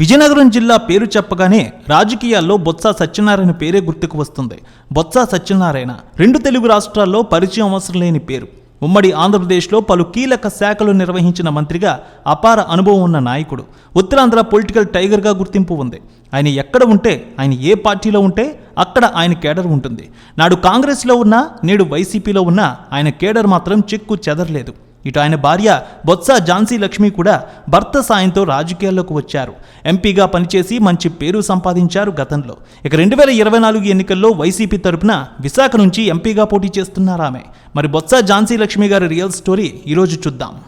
విజయనగరం జిల్లా పేరు చెప్పగానే రాజకీయాల్లో బొత్స సత్యనారాయణ పేరే గుర్తుకు వస్తుంది. బొత్స సత్యనారాయణ రెండు తెలుగు రాష్ట్రాల్లో పరిచయం అవసరం లేని పేరు. ఉమ్మడి ఆంధ్రప్రదేశ్లో పలు కీలక శాఖలు నిర్వహించిన మంత్రిగా అపార అనుభవం ఉన్న నాయకుడు. ఉత్తరాంధ్ర పొలిటికల్ టైగర్గా గుర్తింపు ఉంది. ఆయన ఎక్కడ ఉంటే ఆయన ఏ పార్టీలో ఉంటే అక్కడ ఆయన కేడర్ ఉంటుంది. నాడు కాంగ్రెస్లో ఉన్నా నేడు వైసీపీలో ఉన్నా ఆయన కేడర్ మాత్రం చెక్కు చెదరలేదు. ఇటు ఆయన భార్య బొత్స ఝాన్సీ లక్ష్మి కూడా భర్త సాయంతో రాజకీయాల్లోకి వచ్చారు. ఎంపీగా పనిచేసి మంచి పేరు సంపాదించారు గతంలో. ఇక రెండు వేల ఇరవై నాలుగు ఎన్నికల్లో వైసీపీ తరపున విశాఖ నుంచి ఎంపీగా పోటీ చేస్తున్నారు ఆమె. మరి బొత్స ఝాన్సీ లక్ష్మి గారి రియల్ స్టోరీ ఈరోజు చూద్దాం.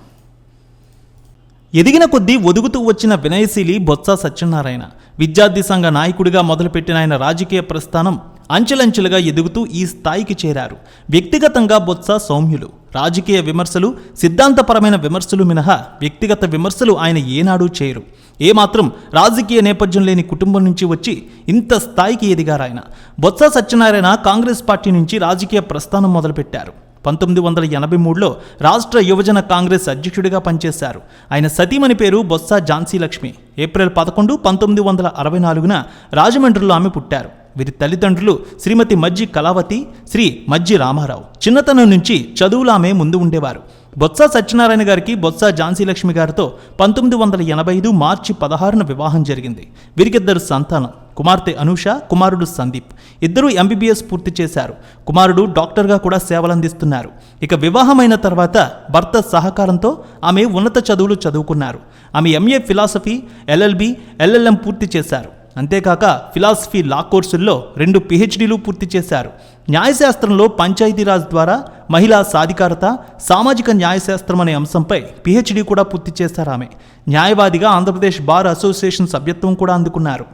ఎదిగిన కొద్దీ ఒదుగుతూ వచ్చిన వినయశీలి బొత్స సత్యనారాయణ. విద్యార్థి సంఘ నాయకుడిగా మొదలుపెట్టిన ఆయన రాజకీయ ప్రస్థానం అంచెలంచెలుగా ఎదుగుతూ ఈ స్థాయికి చేరారు. వ్యక్తిగతంగా బొత్స సౌమ్యులు. రాజకీయ విమర్శలు సిద్ధాంతపరమైన విమర్శలు మినహా వ్యక్తిగత విమర్శలు ఆయన ఏనాడూ చేయరు. ఏమాత్రం రాజకీయ నేపథ్యం లేని కుటుంబం నుంచి వచ్చి ఇంత స్థాయికి ఎదిగారు ఆయన. బొత్స సత్యనారాయణ కాంగ్రెస్ పార్టీ నుంచి రాజకీయ ప్రస్థానం మొదలుపెట్టారు. పంతొమ్మిది వందల ఎనభై మూడులో రాష్ట్ర యువజన కాంగ్రెస్ అధ్యక్షుడిగా పనిచేశారు. ఆయన సతీమణి పేరు బొత్స ఝాన్సీ లక్ష్మి. ఏప్రిల్ పదకొండు పంతొమ్మిది వందల అరవై నాలుగున రాజమండ్రిలో ఆమె పుట్టారు. వీరి తల్లిదండ్రులు శ్రీమతి మజ్జి కళావతి శ్రీ మజ్జి రామారావు. చిన్నతనం నుంచి చదువులు ఆమె ముందు ఉండేవారు. బొత్స సత్యనారాయణ గారికి బొత్స ఝాన్సీ లక్ష్మి గారితో పంతొమ్మిది వందల ఎనభై ఐదు మార్చి పదహారున వివాహం జరిగింది. వీరికిద్దరు సంతానం కుమార్తె అనూష కుమారుడు సందీప్. ఇద్దరూ ఎంబీబీఎస్ పూర్తి చేశారు. కుమారుడు డాక్టర్గా కూడా సేవలందిస్తున్నారు. ఇక వివాహమైన తర్వాత భర్త సహకారంతో ఆమె ఉన్నత చదువులు చదువుకున్నారు. ఆమె ఎంఏ ఫిలాసఫీ ఎల్ఎల్బి ఎల్ఎల్ఎం పూర్తి చేశారు. అంతేకాక ఫిలాసఫీ లా కోర్సుల్లో రెండు పిహెచ్డీలు పూర్తి చేశారు. న్యాయశాస్త్రంలో పంచాయతీరాజ్ ద్వారా మహిళా సాధికారత సామాజిక న్యాయశాస్త్రం అనే అంశంపై పిహెచ్డీ కూడా పూర్తి చేశారు ఆమె. న్యాయవాదిగా ఆంధ్రప్రదేశ్ బార్ అసోసియేషన్ సభ్యత్వం కూడా అందుకున్నారు.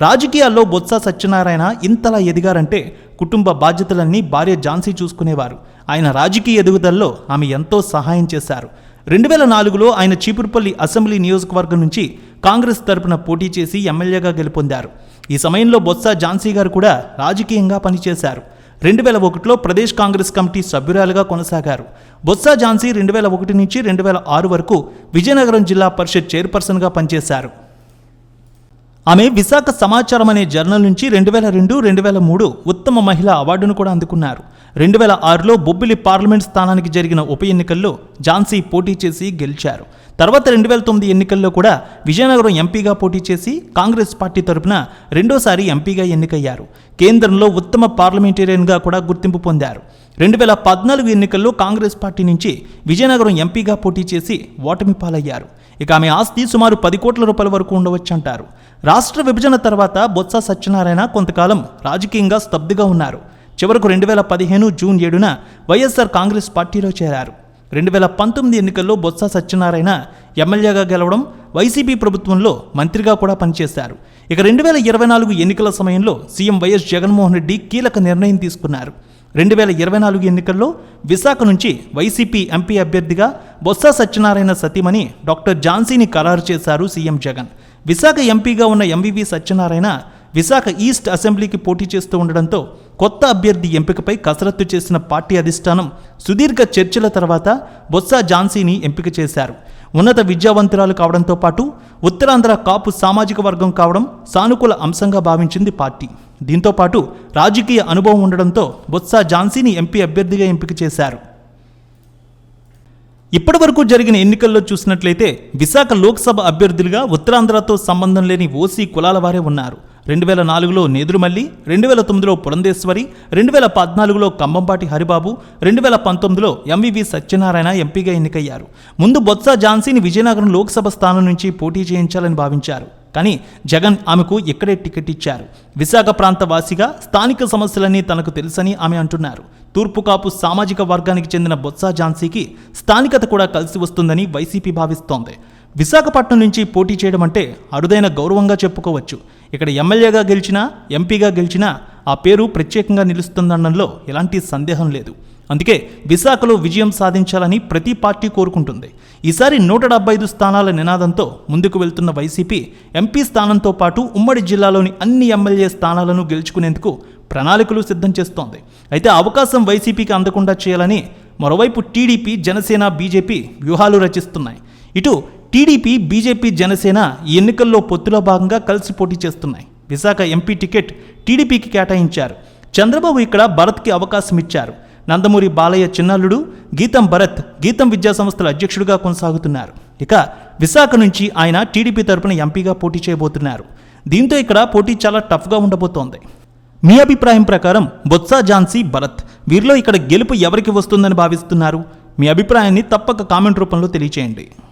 రాజకీయాల్లో బొత్స సత్యనారాయణ ఇంతలా ఎదిగారంటే కుటుంబ బాధ్యతలన్నీ భార్య ఝాన్సీ చూసుకునేవారు. ఆయన రాజకీయ ఎదుగుదలలో ఆమె ఎంతో సహాయం చేశారు. రెండు వేల నాలుగులో ఆయన చీపురుపల్లి అసెంబ్లీ నియోజకవర్గం నుంచి కాంగ్రెస్ తరపున పోటీ చేసి ఎమ్మెల్యేగా గెలుపొందారు. ఈ సమయంలో బొత్స ఝాన్సీ గారు కూడా రాజకీయంగా పనిచేశారు. రెండు వేల ఒకటిలో ప్రదేశ్ కాంగ్రెస్ కమిటీ సభ్యురాలుగా కొనసాగారు. బొత్స ఝాన్సీ రెండు వేల ఒకటి నుంచి రెండు వేల ఆరు వరకు విజయనగరం జిల్లా పరిషత్ చైర్పర్సన్గా పనిచేశారు. ఆమె విశాఖ సమాచారం అనే జర్నల్ నుంచి రెండు వేల రెండు రెండు వేల మూడు ఉత్తమ మహిళా అవార్డును కూడా అందుకున్నారు. రెండు వేల ఆరులో బొబ్బిలి పార్లమెంట్ స్థానానికి జరిగిన ఉప ఎన్నికల్లో ఝాన్సీ పోటీ చేసి గెలిచారు. తర్వాత రెండు వేల తొమ్మిది ఎన్నికల్లో కూడా విజయనగరం ఎంపీగా పోటీ చేసి కాంగ్రెస్ పార్టీ తరపున రెండోసారి ఎంపీగా ఎన్నికయ్యారు. కేంద్రంలో ఉత్తమ పార్లమెంటేరియన్గా కూడా గుర్తింపు పొందారు. రెండు వేల పద్నాలుగు ఎన్నికల్లో కాంగ్రెస్ పార్టీ నుంచి విజయనగరం ఎంపీగా పోటీ చేసి ఓటమి పాలయ్యారు. ఇక ఆమె ఆస్తి సుమారు పది కోట్ల రూపాయల వరకు ఉండవచ్చంటారు రాష్ట్ర విభజన తర్వాత బొత్స సత్యనారాయణ కొంతకాలం రాజకీయంగా స్తబ్దుగా ఉన్నారు. చివరకు రెండు వేల పదిహేను జూన్ ఏడున వైఎస్ఆర్ కాంగ్రెస్ పార్టీలో చేరారు. రెండు వేల పంతొమ్మిది ఎన్నికల్లో బొత్స సత్యనారాయణ ఎమ్మెల్యేగా గెలవడం వైసీపీ ప్రభుత్వంలో మంత్రిగా కూడా పనిచేశారు. ఇక రెండు వేల ఇరవై నాలుగు ఎన్నికల సమయంలో సీఎం వైఎస్ జగన్మోహన్ రెడ్డి కీలక నిర్ణయం తీసుకున్నారు. రెండు వేల ఇరవై నాలుగు ఎన్నికల్లో విశాఖ నుంచి వైసీపీ ఎంపీ అభ్యర్థిగా బొత్స సత్యనారాయణ సతీమణి డాక్టర్ ఝాన్సీని ఖరారు చేశారు సీఎం జగన్. విశాఖ ఎంపీగా ఉన్న ఎంవివి సత్యనారాయణ విశాఖ ఈస్ట్ అసెంబ్లీకి పోటీ చేస్తూ ఉండడంతో కొత్త అభ్యర్థి ఎంపికపై కసరత్తు చేసిన పార్టీ అధిష్టానం సుదీర్ఘ చర్చల తర్వాత బొత్స ఝాన్సీని ఎంపిక చేశారు. ఉన్నత విద్యావంతురాలు కావడంతో పాటు ఉత్తరాంధ్ర కాపు సామాజిక వర్గం కావడం సానుకూల అంశంగా భావించింది పార్టీ. దీంతో పాటు రాజకీయ అనుభవం ఉండడంతో బొత్స ఝాన్సీని ఎంపీ అభ్యర్థిగా ఎంపిక చేశారు. ఇప్పటివరకు జరిగిన ఎన్నికల్లో చూసినట్లయితే విశాఖ లోక్సభ అభ్యర్థులుగా ఉత్తరాంధ్రతో సంబంధం లేని ఓసీ కులాల వారే ఉన్నారు. రెండు వేల నాలుగులో నేదురుమల్లి రెండు వేల తొమ్మిదిలో పురంధేశ్వరి రెండు వేల పద్నాలుగులో కంబంపాటి హరిబాబు రెండు వేల పంతొమ్మిదిలో ఎంవివి సత్యనారాయణ ఎంపీగా ఎన్నికయ్యారు. ముందు బొత్స ఝాన్సీని విజయనగరం లోక్సభ స్థానం నుంచి పోటీ చేయించాలని భావించారు. కానీ జగన్ ఆమెకు ఇక్కడే టికెట్ ఇచ్చారు. విశాఖ ప్రాంత వాసిగా స్థానిక సమస్యలన్నీ తనకు తెలుసని ఆమె అంటున్నారు. తూర్పు కాపు సామాజిక వర్గానికి చెందిన బొత్స ఝాన్సీకి స్థానికత కూడా కలిసి వస్తుందని వైసీపీ భావిస్తోంది. విశాఖపట్నం నుంచి పోటీ చేయడం అంటే అరుదైన గౌరవంగా చెప్పుకోవచ్చు. ఇక్కడ ఎమ్మెల్యేగా గెలిచినా ఎంపీగా గెలిచినా ఆ పేరు ప్రత్యేకంగా నిలుస్తుందనడంలో ఎలాంటి సందేహం లేదు. అందుకే విశాఖలో విజయం సాధించాలని ప్రతి పార్టీ కోరుకుంటుంది. ఈసారి నూట డెబ్బై ఐదు స్థానాల నినాదంతో ముందుకు వెళ్తున్న వైసీపీ ఎంపీ స్థానంతో పాటు ఉమ్మడి జిల్లాలోని అన్ని ఎమ్మెల్యే స్థానాలను గెలుచుకునేందుకు ప్రణాళికలు సిద్ధం చేస్తోంది. అయితే అవకాశం వైసీపీకి అందకుండా చేయాలని మరోవైపు టీడీపీ జనసేన బీజేపీ వ్యూహాలు రచిస్తున్నాయి. ఇటు టీడీపీ బీజేపీ జనసేన ఎన్నికల్లో పొత్తులో భాగంగా కలిసి పోటీ చేస్తున్నాయి. విశాఖ ఎంపీ టికెట్ టీడీపీకి కేటాయించారు. చంద్రబాబు ఇక్కడ భరత్కి అవకాశం ఇచ్చారు. నందమూరి బాలయ్య చిన్నల్లుడు గీతం భరత్ గీతం విద్యా సంస్థల అధ్యక్షుడిగా కొనసాగుతున్నారు. ఇక విశాఖ నుంచి ఆయన టీడీపీ తరపున ఎంపీగా పోటీ చేయబోతున్నారు. దీంతో ఇక్కడ పోటీ చాలా టఫ్గా ఉండబోతోంది. మీ అభిప్రాయం ప్రకారం బొత్స ఝాన్సీ భరత్ వీరిలో ఇక్కడ గెలుపు ఎవరికి వస్తుందని భావిస్తున్నారు? మీ అభిప్రాయాన్ని తప్పక కామెంట్ రూపంలో తెలియచేయండి.